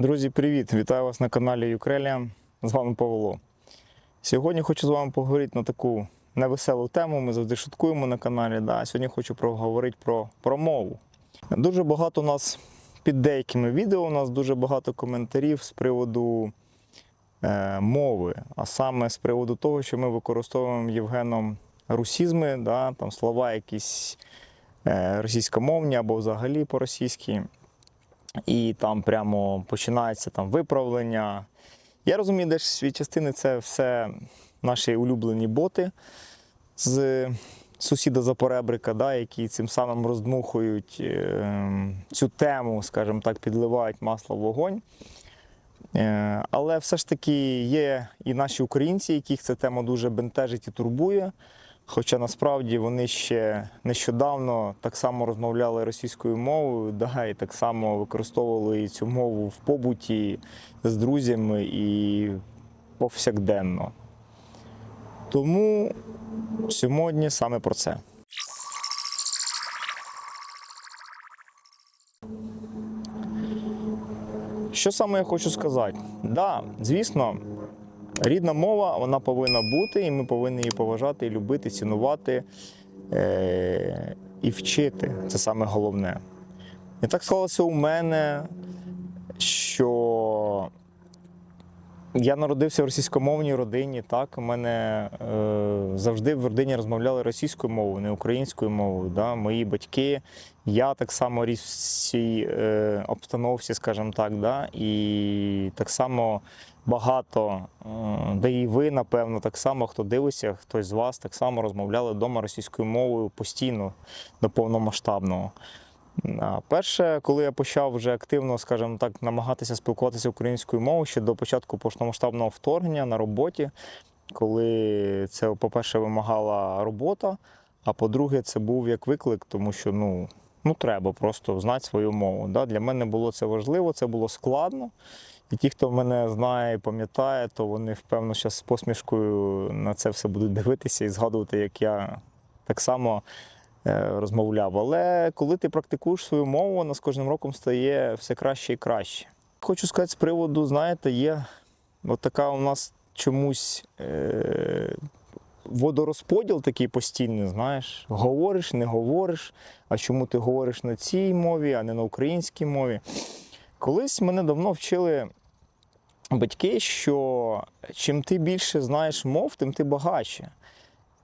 Друзі, привіт! Вітаю вас на каналі Юкрелія. З вами Павло. Сьогодні хочу з вами поговорити на таку невеселу тему. Ми завжди шуткуємо на каналі. Да? Сьогодні хочу проговорити про, про мову. Дуже багато у нас під деякими відео у нас дуже багато коментарів з приводу е, мови, а саме з приводу того, що ми використовуємо Євгеном русізми, да? там слова якісь е, російськомовні або взагалі по-російськи і там прямо починається там виправлення. Я розумію, де ж частини це все наші улюблені боти з сусіда Запоребрика, да, які цим самим роздмухують е, цю тему, скажімо так, підливають масло в вогонь. Е, але все ж таки є і наші українці, яких ця тема дуже бентежить і турбує. Хоча насправді вони ще нещодавно так само розмовляли російською мовою, да, і так само використовували цю мову в побуті з друзями і повсякденно. Тому сьогодні саме про це. Що саме я хочу сказати? Да, звісно, Рідна мова вона повинна бути, і ми повинні її поважати, і любити, цінувати е- і вчити. Це саме головне. І так склалося у мене, що я народився в російськомовній родині. Так, у мене е- завжди в родині розмовляли російською мовою, не українською мовою. Да? Мої батьки, я так само ріс в цій е- обстановці, скажімо так, да? і так само багато, е, де і ви, напевно, так само, хто дивиться, хтось з вас так само розмовляли вдома російською мовою постійно до повномасштабного. Перше, коли я почав вже активно, скажімо так, намагатися спілкуватися українською мовою ще до початку повномасштабного вторгнення на роботі, коли це, по-перше, вимагала робота, а по-друге, це був як виклик, тому що ну, ну треба просто знати свою мову. Да? Для мене було це важливо, це було складно. І ті, хто мене знає і пам'ятає, то вони, впевно, зараз з посмішкою на це все будуть дивитися і згадувати, як я так само розмовляв. Але коли ти практикуєш свою мову, вона з кожним роком стає все краще і краще. Хочу сказати з приводу, знаєте, є от така у нас чомусь. Е- Водорозподіл такий постійний, знаєш, говориш, не говориш. А чому ти говориш на цій мові, а не на українській мові? Колись мене давно вчили батьки, що чим ти більше знаєш мов, тим ти багатше.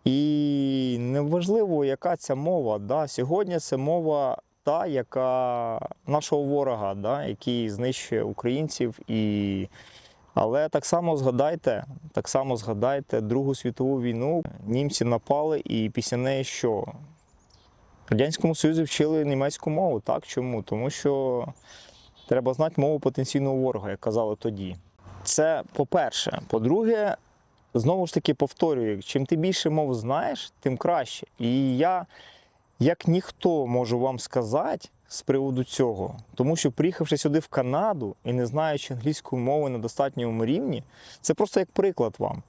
І неважливо, яка ця мова. Да? Сьогодні це мова та, яка нашого ворога, да? який знищує українців. І... Але так само згадайте, так само згадайте Другу світову війну. Німці напали, і після неї що? Радянському Союзі вчили німецьку мову. Так чому? Тому що Треба знати мову потенційного ворога, як казали тоді. Це по-перше. По-друге, знову ж таки повторюю, чим ти більше мов знаєш, тим краще. І я, як ніхто, можу вам сказати з приводу цього, тому що приїхавши сюди в Канаду і не знаючи англійської мови на достатньому рівні, це просто як приклад вам.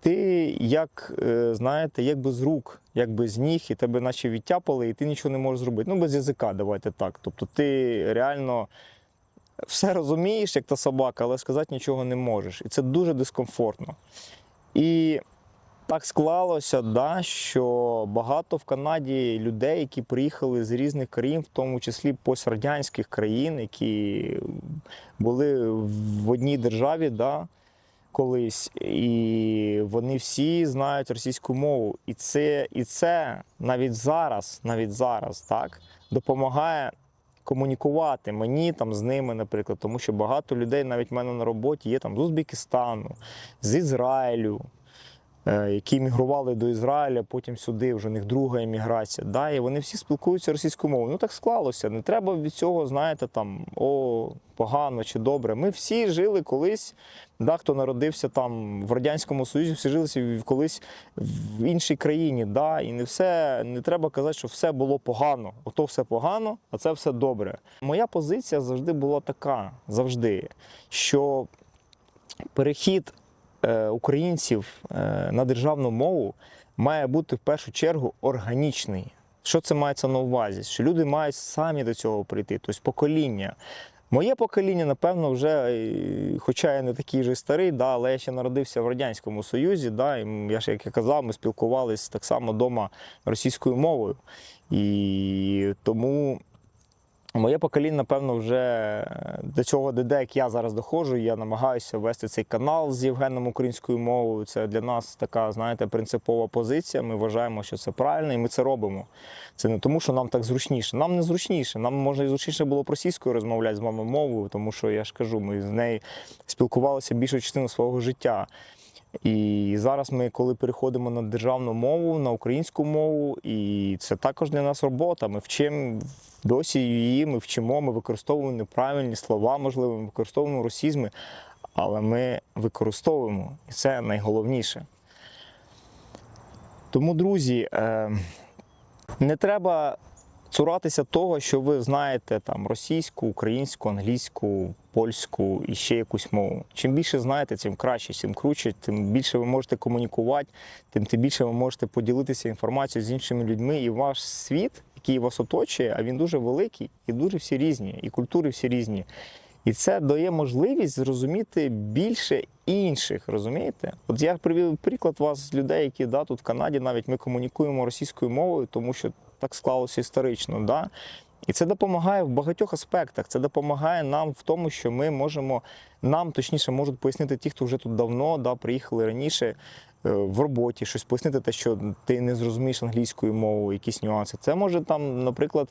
Ти як знаєте, як без рук, як без ніг, і тебе наче відтяпали, і ти нічого не можеш зробити. Ну, без язика, давайте так.Тобто ти реально все розумієш, як та собака, але сказати нічого не можеш. І це дуже дискомфортно. І так склалося, да, що багато в Канаді людей, які приїхали з різних країн, в тому числі пострадянських країн, які були в одній державі, да, колись, і вони всі знають російську мову. І це, і це навіть зараз, навіть зараз, так, допомагає комунікувати мені там з ними, наприклад, тому що багато людей, навіть в мене на роботі, є там з Узбекистану, з Ізраїлю, які мігрували до Ізраїля, потім сюди, вже у них друга еміграція. Да, І вони всі спілкуються російською мовою. Ну так склалося. Не треба від цього, знаєте, там о, погано чи добре. Ми всі жили колись. Да, хто народився там в Радянському Союзі, всі жили колись в іншій країні. Да, І не все не треба казати, що все було погано. Ото все погано, а це все добре. Моя позиція завжди була така, завжди, що перехід е, українців е, на державну мову має бути в першу чергу органічний. Що це мається на увазі? Що люди мають самі до цього прийти, тобто покоління Моє покоління, напевно, вже, е, хоча я не такий вже старий, да, але я ще народився в Радянському Союзі. Да, і я ж, як я казав, ми спілкувалися так само вдома російською мовою. І тому моє покоління, напевно, вже е, до цього ДД, як я зараз доходжу, я намагаюся вести цей канал з Євгеном українською мовою. Це для нас така, знаєте, принципова позиція. Ми вважаємо, що це правильно, і ми це робимо. Це не тому, що нам так зручніше. Нам не зручніше. Нам може і зручніше було російською розмовляти з вами мовою, тому що я ж кажу, ми з нею спілкувалися більшу частину свого життя. І зараз ми, коли переходимо на державну мову, на українську мову, і це також для нас робота. Ми вчимо досі її, ми вчимо, ми використовуємо неправильні слова, можливо, ми використовуємо росізми, але ми використовуємо, і це найголовніше. Тому, друзі, е, не треба цуратися того, що ви знаєте там російську, українську, англійську, польську і ще якусь мову. Чим більше знаєте, тим краще, тим круче, тим більше ви можете комунікувати, тим тим більше ви можете поділитися інформацією з іншими людьми. І ваш світ, який вас оточує, а він дуже великий і дуже всі різні, і культури всі різні. І це дає можливість зрозуміти більше інших, розумієте? От я привів приклад вас з людей, які да, тут в Канаді навіть ми комунікуємо російською мовою, тому що так склалося історично. Да? І це допомагає в багатьох аспектах. Це допомагає нам в тому, що ми можемо, нам точніше можуть пояснити ті, хто вже тут давно да, приїхали раніше е, в роботі, щось пояснити, те, що ти не зрозумієш англійською мовою, якісь нюанси. Це може там, наприклад,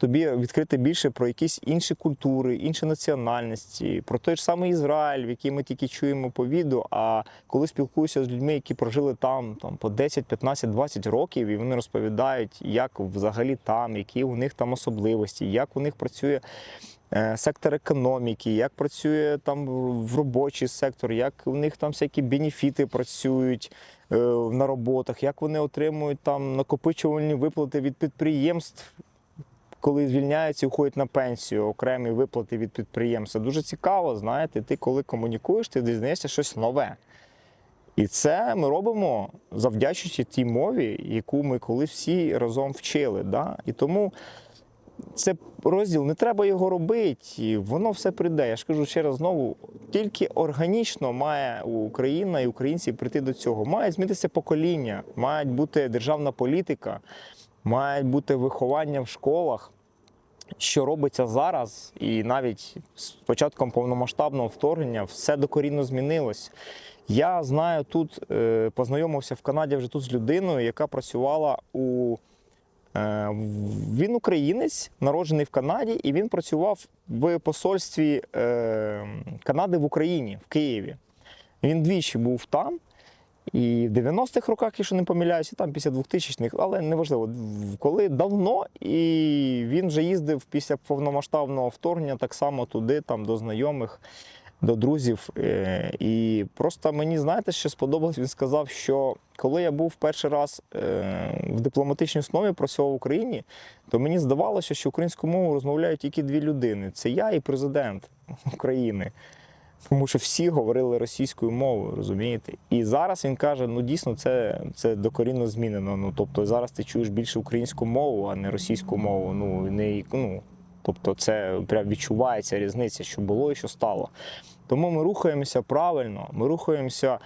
тобі відкрити більше про якісь інші культури, інші національності, про той ж самий Ізраїль, в який ми тільки чуємо по відео. А коли спілкуюся з людьми, які прожили там, там по 10, 15, 20 років, і вони розповідають, як взагалі там, які у них там особливості, як у них працює. е, Сектор економіки, як працює там в робочий сектор, як у них там всякі бенефіти працюють е, на роботах, як вони отримують там накопичувальні виплати від підприємств, коли звільняються і уходять на пенсію, окремі виплати від підприємства. Дуже цікаво, знаєте, ти коли комунікуєш, ти дізнаєшся щось нове. І це ми робимо завдячуючи тій мові, яку ми колись всі разом вчили. Да? І тому це розділ, не треба його робити, воно все прийде. Я ж кажу ще раз знову, тільки органічно має Україна і українці прийти до цього. Має змінитися покоління, має бути державна політика, має бути виховання в школах. Що робиться зараз, і навіть з початком повномасштабного вторгнення все докорінно змінилось. Я знаю тут, е, познайомився в Канаді вже тут з людиною, яка працювала у Е, Він українець, народжений в Канаді, і він працював в посольстві е, Канади в Україні, в Києві. Він двічі був там. І в 90-х роках, якщо не помиляюся, там після 2000-х, але неважливо, коли давно, і він вже їздив після повномасштабного вторгнення так само туди, там до знайомих, до друзів. Е, І просто мені, знаєте, що сподобалось, він сказав, що коли я був перший раз е, в дипломатичній основі працював в Україні, то мені здавалося, що українську мову розмовляють тільки дві людини: це я і президент України. Тому що всі говорили російською мовою, розумієте? І зараз він каже: ну дійсно, це, це докорінно змінено. Ну тобто зараз ти чуєш більше українську мову, а не російську мову. Ну не ну, тобто, це прям відчувається різниця, що було і що стало. Тому ми рухаємося правильно, ми рухаємося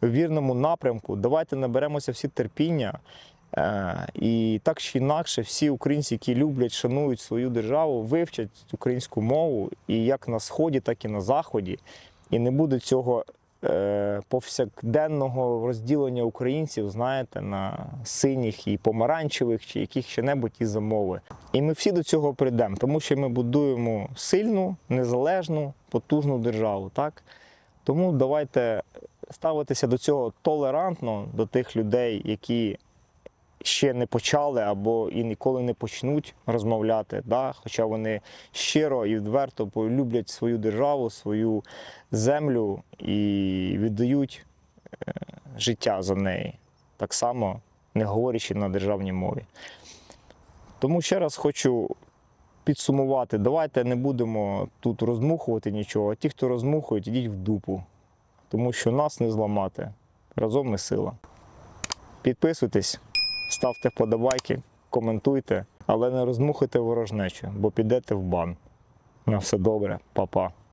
в вірному напрямку. Давайте наберемося всі терпіння. Е, І так чи інакше, всі українці, які люблять, шанують свою державу, вивчать українську мову і як на сході, так і на заході. І не буде цього е, повсякденного розділення українців, знаєте, на синіх і помаранчевих чи яких ще небудь із замови. І ми всі до цього прийдемо, тому що ми будуємо сильну, незалежну, потужну державу. Так? Тому давайте ставитися до цього толерантно, до тих людей, які ще не почали або і ніколи не почнуть розмовляти, да? хоча вони щиро і відверто люблять свою державу, свою землю і віддають е, життя за неї, так само не говорячи на державній мові. Тому ще раз хочу підсумувати, давайте не будемо тут роздмухувати нічого, а ті, хто розмухують, ідіть в дупу, тому що нас не зламати. Разом ми сила. Підписуйтесь, ставте вподобайки, коментуйте, але не розмухайте ворожнечу, бо підете в бан. На все добре, па-па.